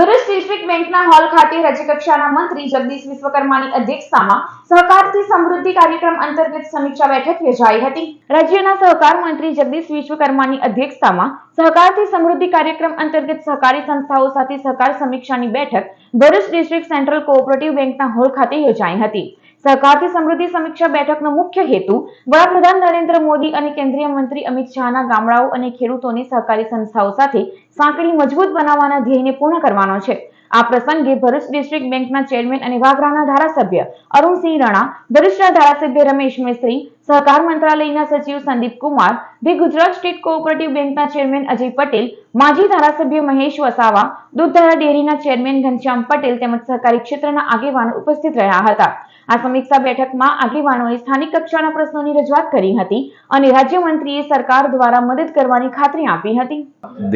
Bharuch district બેંકના hall ખાતે રાજ્યકક્ષાના મંત્રી જગદીશ વિશ્વકર્માની અધ્યક્ષતામાં સહકારથી સમૃદ્ધિ કાર્યક્રમ અંતર્ગત સમીક્ષા બેઠક યોજાઈ હતી. રાજ્યના સહકાર મંત્રી જગદીશ વિશ્વકર્માની અધ્યક્ષતામાં સહકારથી સમૃદ્ધિ કાર્યક્રમ અંતર્ગત સહકારી સંસ્થાઓ સાથે સહકાર સમીક્ષાની બેઠક ભરૂચ ડિસ્ટ્રિક્ટ સેન્ટ્રલ કોઓપરેટિવ બેંકના હોલ ખાતે યોજાઈ હતી. સહકારથી સમૃદ્ધિ સમીક્ષા બેઠકનો મુખ્ય હેતુ વડાપ્રધાન નરેન્દ્ર મોદી અને કેન્દ્રીય મંત્રી અમિત શાહના ગામડાઓ અને ખેડૂતોને સહકારી સંસ્થાઓ સાથે સાંકળી મજબૂત બનાવવાના ધ્યેયને પૂર્ણ કરવાનો છે. આ પ્રસંગે ભરૂચ ડિસ્ટ્રિક્ટ બેંકના ચેરમેન અને વાગરાના ધારાસભ્ય અરુણસિંહ રણા, ભરૂચના ધારાસભ્ય રમેશ મિસ્ત્રી, સહકાર મંત્રાલયના સચિવ Sandeep Kumar, the Gujarat state cooperative બેંકના ચેરમેન અજય પટેલ, માજી ધારાસભ્ય મહેશ વસાવા, દૂધધારા ડેરીના ચેરમેન ઘનશ્યામ પટેલ તેમજ સહકારી ક્ષેત્રના આગેવાનો ઉપસ્થિત રહ્યા હતા. આ સમીક્ષા બેઠકમાં આગેવાનોએ સ્થાનિક કક્ષાના પ્રશ્નોની રજૂઆત કરી હતી અને રાજ્યમંત્રીએ સરકાર દ્વારા મદદ કરવાની ખાતરી આપી હતી.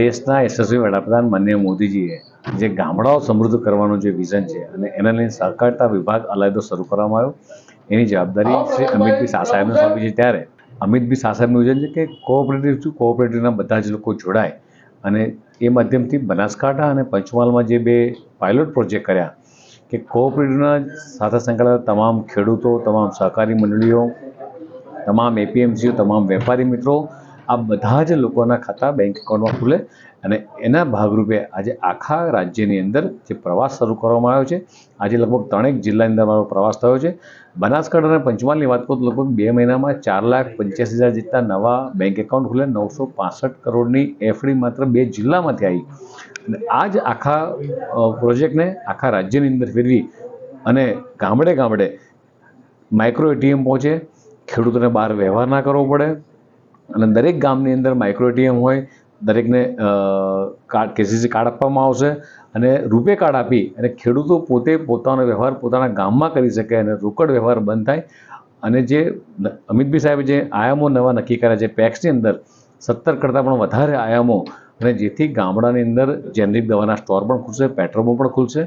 દેશના યશસ્વી વડાપ્રધાન માનનીય મોદીજીએ જે ગામડાઓ સમૃદ્ધ કરવાનું જે વિઝન છે અને એના લઈને સહકારતા વિભાગ અલાયદો શરૂ કરવામાં આવ્યો. એની જવાબદારી શ્રી અમિતભાઈ શાહ સાહેબને સોંપી છે ત્યારે અમિતભાઈ શાહ સાહેબનું વિઝન છે કે કોઓપરેટિવ શું? કોઓપરેટિવના બધા જ લોકો જોડાય અને એ માધ્યમથી બનાસકાંઠા અને પંચમહાલમાં જે બે પાયલોટ પ્રોજેક્ટ કર્યા કે કોઓપરેટિવના સાથે સંકળાયેલા તમામ ખેડૂતો, તમામ સહકારી મંડળીઓ, તમામ એપીએમસીઓ તમામ વેપારી મિત્રો આ બધા જ લોકોના ખાતા બેંક એકાઉન્ટમાં ખુલે અને એના ભાગરૂપે આજે આખા રાજ્યની અંદર જે પ્રવાસ શરૂ કરવામાં આવ્યો છે, આજે લગભગ ત્રણેક જિલ્લાની અંદર મારો પ્રવાસ થયો છે. બનાસકાંઠા અને પંચમહાલની વાત કરું તો લગભગ બે મહિનામાં ચાર લાખ પંચ્યાસી હજાર જેટલા નવા બેંક એકાઉન્ટ ખુલે, નવસો પાસઠ કરોડની એફડી માત્ર બે જિલ્લામાંથી આવી. અને આ જ આખા પ્રોજેક્ટને આખા રાજ્યની અંદર ફેરવી અને ગામડે ગામડે માઇક્રો એટીએમ પહોંચે. ખેડૂતોને બહાર વ્યવહાર ના કરવો પડે. અને દરેક ગામની અંદર માઇક્રો એટીએમ હોય, દરેકને કાર્ડ, કેસીસી કાર્ડ આપવામાં આવશે અને રૂપે કાર્ડ આપી અને ખેડૂતો પોતે પોતાનો વ્યવહાર પોતાના ગામમાં કરી શકે અને રોકડ વ્યવહાર બંધ થાય. અને જે અમિતભાઈ સાહેબે જે આયામો નવા નક્કી કર્યા છે, પેક્સની અંદર સત્તર કરતાં પણ વધારે આયામો અને જેથી ગામડાની અંદર જેનરિક દવાના સ્ટોર પણ ખુલશે પેટ્રોલ પણ ખુલશે